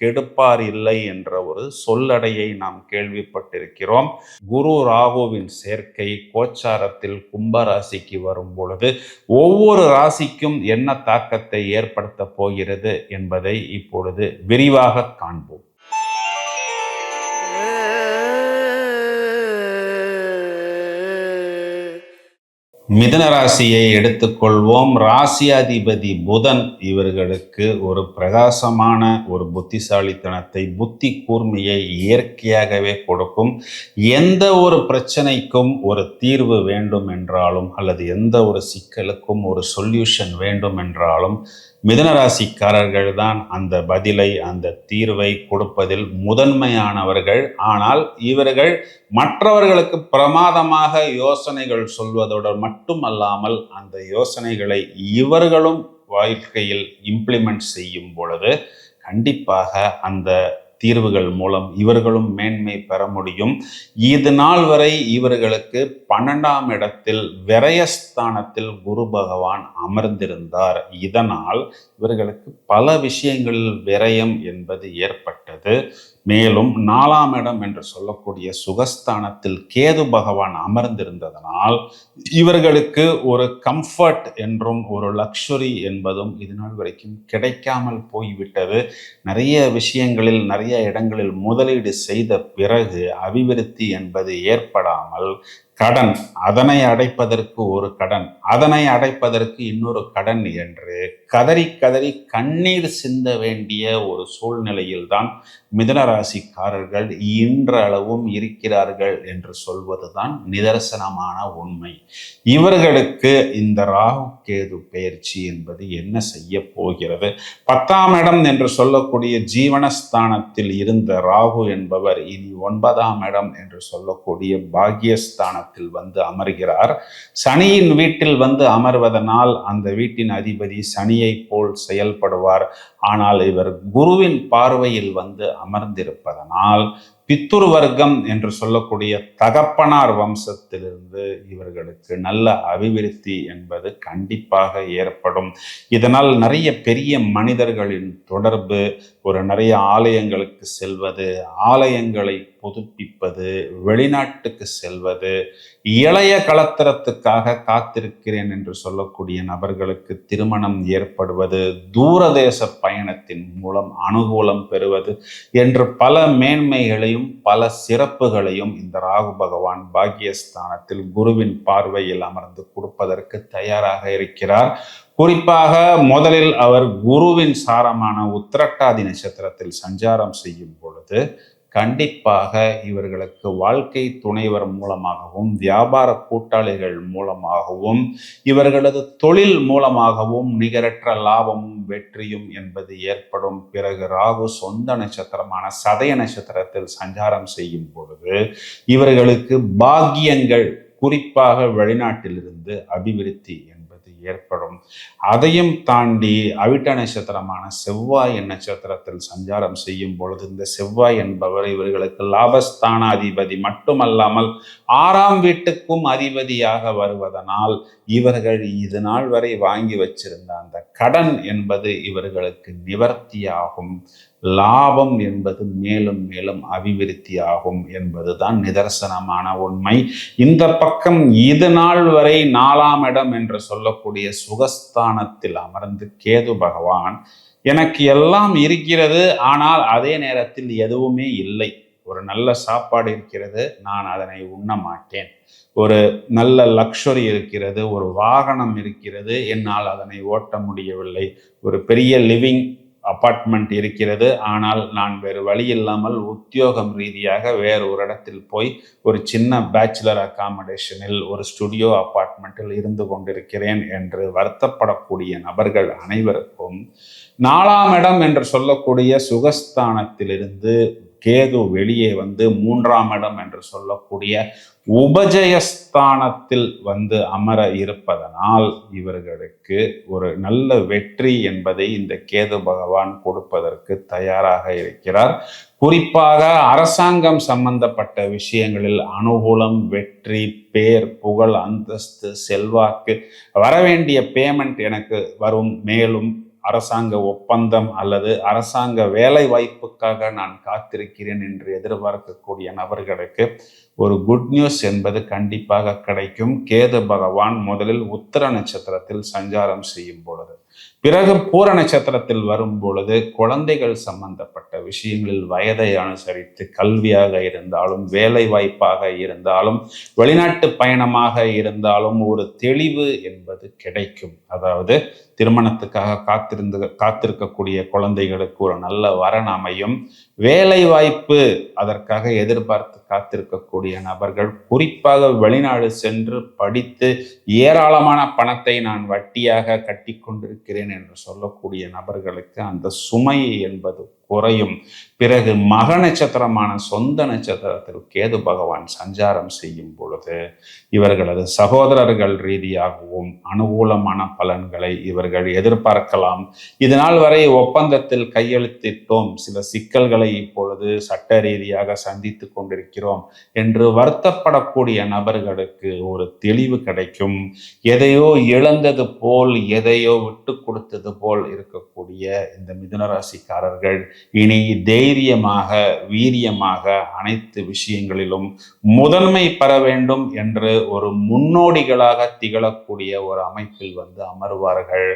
கெடுப்பார் இல்லை என்ற ஒரு சொல்லடையை நாம் கேள்விப்பட்டிருக்கிறோம். குரு ராகுவின் சேர்க்கை கோச்சாரத்தில் கும்பராசிக்கு வரும் பொழுது ஒவ்வொரு ராசிக்கும் என்ன தாக்கத்தை ஏற்படுத்த போகிறது என்பதை இப்பொழுது விரிவாக காண்போம். மிதன ராசியை எடுத்துக்கொள்வோம். ராசியாதிபதி புதன் இவர்களுக்கு ஒரு பிரகாசமான ஒரு புத்திசாலித்தனத்தை புத்தி கூர்மையை இயற்கையாகவே கொடுக்கும். எந்த ஒரு பிரச்சனைக்கும் ஒரு தீர்வு வேண்டும் என்றாலும் அல்லது எந்த ஒரு சிக்கலுக்கும் ஒரு சொல்யூஷன் வேண்டும் என்றாலும் மிதனராசிக்காரர்கள் தான் அந்த பதிலை அந்த தீர்வை கொடுப்பதில் முதன்மையானவர்கள். ஆனால் இவர்கள் மற்றவர்களுக்கு பிரமாதமாக யோசனைகள் சொல்வதோடு மட்டுமல்லாமல் அந்த யோசனைகளை இவர்களும் வாழ்க்கையில் இம்ப்ளிமெண்ட் செய்யும் பொழுது கண்டிப்பாக அந்த தீர்வுகள் மூலம் இவர்களும் மேன்மை பெற முடியும். இது நாள் வரை இவர்களுக்கு பன்னெண்டாம் இடத்தில் விரயஸ்தானத்தில் குரு பகவான் அமர்ந்திருந்தார். இதனால் இவர்களுக்கு பல விஷயங்களில் விரயம் என்பது ஏற்பட்டது. மேலும் நாலாம் இடம் என்று சொல்லக்கூடிய சுகஸ்தானத்தில் கேது பகவான் அமர்ந்திருந்ததனால் இவர்களுக்கு ஒரு கம்ஃபர்ட் என்றும் ஒரு லக்ஸுரி என்பதும் இதுநாள் வரைக்கும் கிடைக்காமல் போய்விட்டது. நிறைய விஷயங்களில் நிறைய இடங்களில் முதலீடு செய்த பிறகு அபிவிருத்தி என்பது ஏற்படாமல் கடன். அதனை அடைப்பதற்கு ஒரு கடன். அதனை அடைப்பதற்கு இன்னொரு கடன் என்று கதறி கதறி கண்ணீர் சிந்த வேண்டிய ஒரு சூழ்நிலையில்தான் மிதனராசிக்காரர்கள் இன்றளவும் இருக்கிறார்கள் என்று சொல்வதுதான் நிதர்சனமான உண்மை. இவர்களுக்கு இந்த ராகு கேது பயிற்சி என்பது என்ன செய்ய போகிறது? பத்தாம் இடம் என்று சொல்லக்கூடிய ஜீவனஸ்தானத்தில் இருந்த ராகு என்பவர் இனி ஒன்பதாம் இடம் என்று சொல்லக்கூடிய ஸ்தானத்தில் வந்து அமர்கிறார். சனியின் வீட்டில் வந்து அமர்வதனால் அந்த வீட்டின் அதிபதி சனியை போல் செயல்படுவார். ஆனால் இவர் குருவின் பார்வையில் வந்து அமர்ந்திருப்பதனால் பித்துரு வர்க்கம் என்று சொல்லக்கூடிய தகப்பனார் வம்சத்திலிருந்து இவர்களுக்கு நல்ல அபிவிருத்தி என்பது கண்டிப்பாக ஏற்படும். இதனால் நிறைய பெரிய மனிதர்களின் தொடர்பு ஒரு நிறைய ஆலயங்களுக்கு செல்வது ஆலயங்களை புதுப்பிப்பது வெளிநாட்டுக்கு செல்வது இளைய கலத்திரத்துக்காக காத்திருக்கிறேன் என்று சொல்லக்கூடிய நபர்களுக்கு திருமணம் ஏற்படுவது தூரதேச பயணத்தின் மூலம் அனுகூலம் பெறுவது என்று பல மேன்மைகளையும் பல சிறப்புகளையும் இந்த ராகு பகவான் பாக்கியஸ்தானத்தில் குருவின் பார்வையில் அமர்ந்து கொடுப்பதற்கு தயாராக இருக்கிறார். குறிப்பாக முதலில் அவர் குருவின் சாரமான உத்திரட்டாதி நட்சத்திரத்தில் சஞ்சாரம் செய்யும் பொழுது கண்டிப்பாக இவர்களுக்கு வாழ்க்கை துணைவர் மூலமாகவும் வியாபார கூட்டாளிகள் மூலமாகவும் இவர்களது தொழில் மூலமாகவும் நிகரற்ற லாபமும் வெற்றியும் என்பது ஏற்படும். பிறகு ராகு சொந்த நட்சத்திரமான சதய நட்சத்திரத்தில் சஞ்சாரம் செய்யும் பொழுது இவர்களுக்கு பாக்கியங்கள் குறிப்பாக வெளிநாட்டிலிருந்து அபிவிருத்தி ஏற்படும். அதையும் தாண்டி அவிட்ட நட்சத்திரமான செவ்வாய் நட்சத்திரத்தில் சஞ்சாரம் செய்யும் பொழுது இந்த செவ்வாய் என்பவர் இவர்களுக்கு லாபஸ்தானாதிபதி மட்டுமல்லாமல் ஆறாம் வீட்டுக்கும் அதிபதியாக வருவதனால் இவர்கள் இது நாள் வரை வாங்கி வச்சிருந்த அந்த கடன் என்பது இவர்களுக்கு நிவர்த்தியாகும். லாபம் என்பது மேலும் மேலும் அபிவிருத்தி ஆகும் என்பதுதான் நிதர்சனமான உண்மை. இந்த பக்கம் இது நாள் வரை நாலாம் இடம் என்று சொல்லக்கூடிய சுகஸ்தானத்தில் அமர்ந்து கேது பகவான். எனக்கு எல்லாம் இருக்கிறது ஆனால் அதே நேரத்தில் எதுவுமே இல்லை. ஒரு நல்ல சாப்பாடு இருக்கிறது நான் அதனை உண்ண மாட்டேன். ஒரு நல்ல லக்ஷரி இருக்கிறது ஒரு வாகனம் இருக்கிறது என்னால் அதனை ஓட்ட முடியவில்லை. ஒரு பெரிய லிவிங் அப்பார்ட்மெண்ட் இருக்கிறது. ஆனால் நான் வேறு வழி இல்லாமல் உத்தியோகம் ரீதியாக வேறு ஒரு இடத்தில் போய் ஒரு சின்ன பேச்சுலர் அகாமடேஷனில் ஒரு ஸ்டுடியோ அபார்ட்மெண்ட்டில் இருந்து கொண்டிருக்கிறேன் என்று வருத்தப்படக்கூடிய நபர்கள் அனைவருக்கும் நாலாம் இடம் என்று சொல்லக்கூடிய சுகஸ்தானத்திலிருந்து கேது வெளியே வந்து மூன்றாம் இடம் என்று சொல்லக்கூடிய உபஜயஸ்தானத்தில் வந்து அமர இருப்பதனால் இவர்களுக்கு ஒரு நல்ல வெற்றி என்பதை இந்த கேது பகவான் கொடுப்பதற்கு தயாராக இருக்கிறார். குறிப்பாக அரசாங்கம் சம்பந்தப்பட்ட விஷயங்களில் அனுகூலம் வெற்றி பேர் புகழ் அந்தஸ்து செல்வாக்கு வரவேண்டிய பேமெண்ட் எனக்கு வரும். மேலும் அரசாங்க ஒப்பந்தம் அல்லது அரசாங்க வேலை வாய்ப்புக்காக நான் காத்திருக்கிறேன் என்று எதிர்பார்க்கக்கூடிய நபர்களுக்கு ஒரு குட் நியூஸ் என்பது கண்டிப்பாக கிடைக்கும். கேது பகவான் முதலில் உத்தர நட்சத்திரத்தில் சஞ்சாரம் செய்யும் பொழுது. பிறகு பூர நட்சத்திரத்தில் வரும் பொழுது குழந்தைகள் சம்பந்தப்பட்ட விஷயங்களில் வயதை அனுசரித்து கல்வியாக இருந்தாலும் வேலை வாய்ப்பாக இருந்தாலும் வெளிநாட்டு பயணமாக இருந்தாலும் ஒரு தெளிவு என்பது கிடைக்கும். அதாவது திருமணத்துக்காக காத்திருந்து காத்திருக்கக்கூடிய குழந்தைகளுக்கு ஒரு நல்ல வரன் அமையும். வேலை வாய்ப்பு அதற்காக எதிர்பார்த்து காத்திருக்கக்கூடிய நபர்கள் குறிப்பாக வெளிநாடு சென்று படித்து ஏராளமான பணத்தை நான் வட்டியாக கட்டி கொண்டிருக்கிறேன் என்று சொல்லக்கூடிய நபர்களுக்கு அந்த சுமை என்பது குறையும். பிறகு மக நட்சத்திரமான சொந்த நட்சத்திரத்தில் கேது பகவான் சஞ்சாரம் செய்யும் பொழுது இவர்களது சகோதரர்கள் ரீதியாகவும் அனுகூலமான பலன்களை இவர்கள் எதிர்பார்க்கலாம். இதனால் வரை ஒப்பந்தத்தில் கையெழுத்திட்டோம். சில சிக்கல்களை இப்பொழுது சட்ட ரீதியாக சந்தித்து கொண்டிருக்கிறோம் என்று வருத்தப்படக்கூடிய நபர்களுக்கு ஒரு தெளிவு கிடைக்கும். எதையோ இழந்தது போல் எதையோ விட்டு கொடுத்தது போல் இருக்கக்கூடிய இந்த மிதுனராசிக்காரர்கள் இனி தைரியமாக வீரியமாக அனைத்து விஷயங்களிலும் முதன்மை பெற வேண்டும் என்று ஒரு முன்னோடிகளாக திகழக்கூடிய ஒரு அமைப்பில் வந்து அமர்வார்கள்.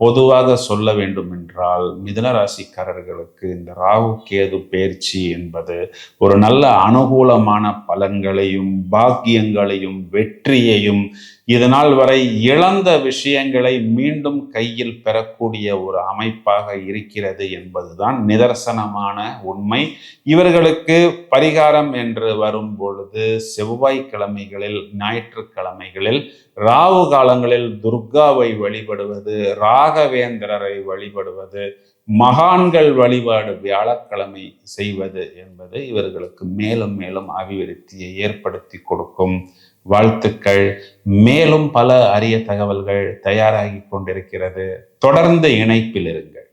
பொதுவாக சொல்ல வேண்டும் என்றால் மிதனராசிக்காரர்களுக்கு இந்த ராகு கேது பயிற்சி என்பது ஒரு நல்ல அனுகூலமான பலன்களையும் பாக்கியங்களையும் வெற்றியையும் இதனால் வரை இழந்த விஷயங்களை மீண்டும் கையில் பெறக்கூடிய ஒரு அமைப்பாக இருக்கிறது என்பதுதான் நிதர்சனமான உண்மை. இவர்களுக்கு பரிகாரம் என்று வரும் பொழுது செவ்வாய்க்கிழமைகளில் ஞாயிற்றுக்கிழமைகளில் ராவு காலங்களில் துர்காவை வழிபடுவது ராகவேந்திரரை வழிபடுவது மகான்கள் வழிபாடு வியாழக்கிழமை செய்வது என்பது இவர்களுக்கு மேலும் மேலும் அபிவிருத்தியை ஏற்படுத்தி கொடுக்கும் வாழ்த்துக்கள். மேலும் பல அரிய தகவல்கள் தயாராகி கொண்டிருக்கிறது. தொடர்ந்து இணைப்பில் இருங்கள்.